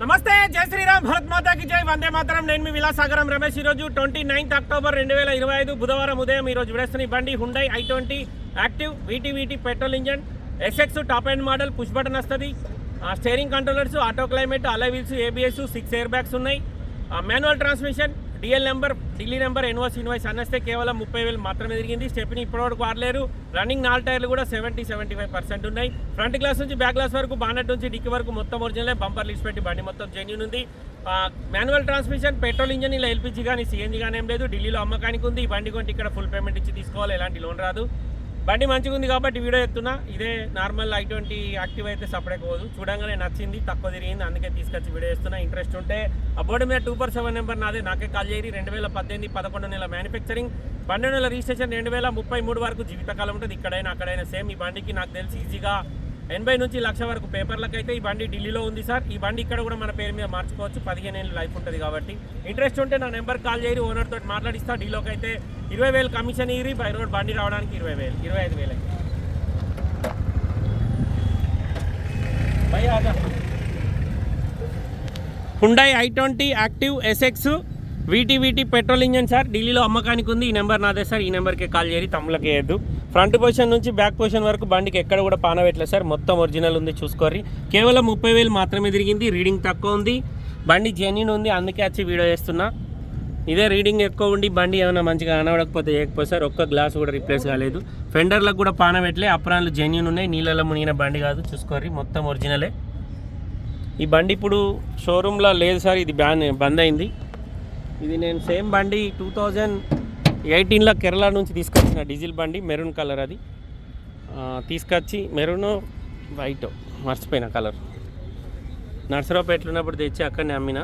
నమస్తే జై శ్రీరామ్ భరత్ మాతాకి జై. వందే మాత్రం. నేను మీ విలాసాగరం రమేష్. ఈరోజు ట్వంటీ నైన్త్ అక్టోబర్ రెండు వేల ఇరవై ఐదు బుధవారం ఉదయం ఈరోజు విడేస్తున్న బండి Hyundai i twenty active VT VT petrol engine SX top and model push button వస్తుంది. Steering controllers auto climate alloy wheels ABS six air bags ఉన్నాయి. Manual transmission DL number Delhi number ఎన్వాస్ invoice అన్నస్తే కేవలం ముప్పై వేలు మాత్రమే తిరిగింది. Stepney ఇప్పటివరకు వాడలేరు. Running నాలుగు టైర్లు కూడా సెవెంటీ సెవెంటీ ఫైవ్ పర్సెంట్ ఉన్నాయి. ఫ్రంట్ గ్లాస్ నుంచి బ్యాక్ గ్లాస్ వరకు బానెట్ నుంచి డిక్కి వరకు మొత్తం ఒరిజినల్. బంపర్ లిస్ట్ పెట్టి బండి మొత్తం జెన్యున్ ఉంది. మాన్యువల్ ట్రాన్స్మిషన్ పెట్రోల్ ఇంజన్ ఇలా ఎల్పిజి కానీ సిఎన్జీ కానీ ఏం లేదు. ఢిల్లీలో అమ్మకానికి ఉంది. ఈ బండి కొంటే ఇక్కడ ఫుల్ పేమెంట్ ఇచ్చి తీసుకోవాలి. ఎలాంటి లోన్ రాదు. బండి మంచిగా ఉంది కాబట్టి వీడియో ఎత్తున్నా ఇదే నార్మల్ అటువంటి యాక్టివ్ అయితే సపరేట్ పోదు. చూడంగానే నచ్చింది తక్కువ తిరిగింది అందుకే తీసుకొచ్చి వీడియో చేస్తున్నా ఇంట్రెస్ట్ ఉంటే అబౌట్ మీద టూ పర్ సెవెన్ నెంబర్ నాదే. నాకే కాల్ చేయరి రెండు వేల పద్దెనిమిది పదకొండు నెల మ్యానుఫ్యాక్చరింగ్ పన్నెండు నెల రిజిస్ట్రేషన్ రెండు వేల ముప్పై మూడు వరకు జీవితకాలం ఉంటుంది. ఇక్కడైనా అక్కడైనా సేమ్ ఈ బండికి నాకు తెలిసి ఈజీగా ఎనభై నుంచి లక్ష వరకు పేపర్లకు అయితే ఈ బండి ఢిల్లీలో ఉంది సార్. ఈ బండి ఇక్కడ కూడా మన పేరు మీద మార్చుకోవచ్చు. పదిహేను ఏళ్ళు లైఫ్ ఉంటుంది కాబట్టి. ఇంట్రెస్ట్ ఉంటే నా నెంబర్ కాల్ చేయి ఓనర్ తోటి మాట్లాడిస్తా. డీలోకి అయితే ఇరవై వేలు కమిషన్ ఇరి బై రోడ్ బండి రావడానికి ఇరవై వేలు ఇరవై ఐదు వేలు Hyundai i twenty active SX VT VT petrol engine sir ఢిల్లీలో అమ్మకానికి ఉంది. ఈ నెంబర్ నాదే సార్ ఈ నెంబర్కి కాల్ చేయరి తమ్ములకి వేయద్దు ఫ్రంట్ పొజిషన్ నుంచి బ్యాక్ పొజిషన్ వరకు బండికి ఎక్కడ కూడా పానవెట్లేదు సార్. మొత్తం ఒరిజినల్ ఉంది చూసుకోర్రి. కేవలం ముప్పై వేలు మాత్రమే తిరిగింది. రీడింగ్ తక్కువ ఉంది. బండి జెన్యున్ ఉంది. అందుకే వచ్చి వీడియో చేస్తున్నా. ఇదే రీడింగ్ ఎక్కువ ఉండి బండి ఏమైనా మంచిగా అనవడకపోతే చేయకపోతే సార్ ఒక్క గ్లాస్ కూడా రిప్లేస్ కాలేదు. ఫెండర్లకు కూడా పానవెట్లే అప్రాన్లు జెన్యున్ ఉన్నాయి నీళ్ళలో మునిగిన బండి కాదు చూసుకోర్రి మొత్తం ఒరిజినలే ఈ బండి ఇప్పుడు షోరూంలో లేదు సార్ ఇది బ్యాన్ బంద్ అయింది. ఇది నేను సేమ్ బండి టూ థౌజండ్ ఎయిటీన్లో కేరళ నుంచి తీసుకొచ్చిన డీజిల్ బండి మెరూన్ కలర్ అది. తీసుకొచ్చి మెరూన్ వైట్ మర్చిపోయిన కలర్ నర్సరావుపేటలో ఉన్నప్పుడు తెచ్చి అక్కడనే అమ్మిన.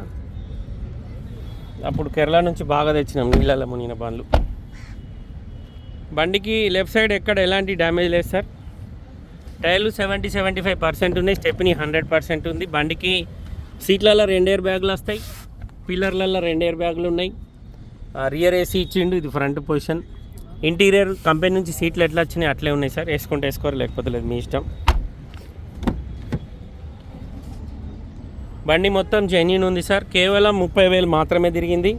అప్పుడు కేరళ నుంచి బాగా తెచ్చినాం నీళ్ళలో మునిగిన బండ్లు. బండికి లెఫ్ట్ సైడ్ ఎక్కడ ఎలాంటి డ్యామేజ్ లేదు సార్. టైర్లు సెవెంటీ సెవెంటీ ఫైవ్ పర్సెంట్ ఉన్నాయి స్టెప్ని హండ్రెడ్ పర్సెంట్ ఉంది. బండికి సీట్లలో రెండు ఎయిర్ బ్యాగులు వస్తాయి పిల్లర్లలో రెండు ఎయిర్ బ్యాగులు ఉన్నాయి. రియర్ ఏసీ ఇచ్చిండు ఇది ఫ్రంట్ పొజిషన్. ఇంటీరియర్ కంపెనీ నుంచి సీట్లు ఎట్లా వచ్చినాయి అట్లే ఉన్నాయి సార్. వేసుకుంటే వేసుకోరు లేకపోతే లేదు మీ ఇష్టం. బండి మొత్తం జెన్యున్ ఉంది సార్. కేవలం ముప్పై వేలు మాత్రమే తిరిగింది.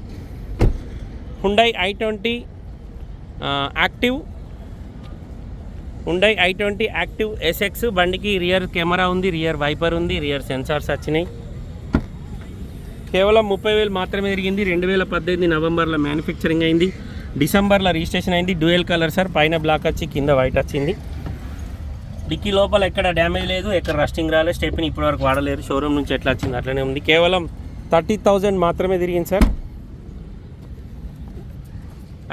Hyundai i twenty active Hyundai i twenty active SX బండికి రియర్ కెమెరా ఉంది రియర్ వైపర్ ఉంది రియర్ సెన్సార్స్ వచ్చినాయి. కేవలం ముప్పై వేలు మాత్రమే తిరిగింది. రెండు వేల పద్దెనిమిది నవంబర్లో మ్యానుఫ్యాక్చరింగ్ అయింది. డిసెంబర్లో రిజిస్ట్రేషన్ అయింది. డ్యూయల్ కలర్ సార్ పైన బ్లాక్ వచ్చి కింద వైట్ వచ్చింది. డిక్కీ లోపల ఎక్కడ డ్యామేజ్ లేదు ఎక్కడ రస్టింగ్ రాలేదు స్టెప్ని ఇప్పటివరకు వాడలేరు షోరూమ్ నుంచి ఎట్లా వచ్చింది అట్లనే ఉంది. కేవలం థర్టీ థౌజండ్ మాత్రమే తిరిగింది సార్.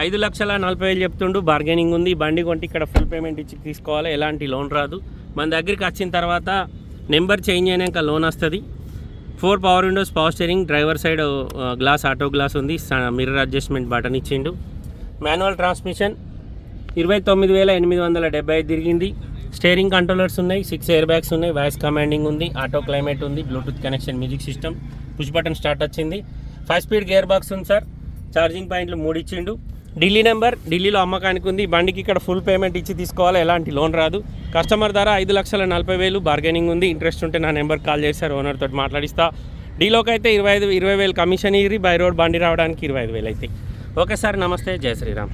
ఐదు లక్షల నలభై వేలు చెప్తుండు. బార్గెనింగ్ ఉంది. బండి కొంటే ఇక్కడ ఫుల్ పేమెంట్ ఇచ్చి తీసుకోవాలి. ఎలాంటి లోన్ రాదు. మన దగ్గరికి వచ్చిన తర్వాత నెంబర్ చేంజ్ అయినాక లోన్ వస్తుంది. Four power windows power steering driver side glass auto glass ఉంది. మిర్రర్ అడ్జస్ట్మెంట్ బటన్ ఇచ్చిండు. మాన్యువల్ ట్రాన్స్మిషన్ ఇరవై తొమ్మిది వేల ఎనిమిది వందల డెబ్బై ఐదు తిరిగింది. స్టేరింగ్ కంట్రోలర్స్ ఉన్నాయి సిక్స్ ఎయిర్ బ్యాగ్స్ ఉన్నాయి వాయిస్ కమాండింగ్ ఉంది ఆటో క్లైమేట్ ఉంది bluetooth connection music system push button start వచ్చింది. ఫైవ్ స్పీడ్ గేర్ బాక్స్ ఉంది సార్ ఛార్జింగ్ పాయింట్లు మూడు ఇచ్చిండు. ఢిల్లీ నెంబర్ ఢిల్లీలో అమ్మకానికి ఉంది బండికి ఇక్కడ ఫుల్ పేమెంట్ ఇచ్చి తీసుకోవాలి ఎలాంటి లోన్ రాదు. కస్టమర్ ధర ఐదు లక్షల నలభై వేలు బార్గెనింగ్ ఉంది ఇంట్రెస్ట్ ఉంటే నా నెంబర్ కాల్ చేశారు ఓనర్ తోటి మాట్లాడిస్తా. డీలోకి అయితే ఇరవై ఐదు ఇరవై వేలు కమిషన్ ఇరి బై రోడ్ బండి రావడానికి ఇరవై ఐదు వేలు అయితే. ఓకే సార్ నమస్తే జయ శ్రీరామ్.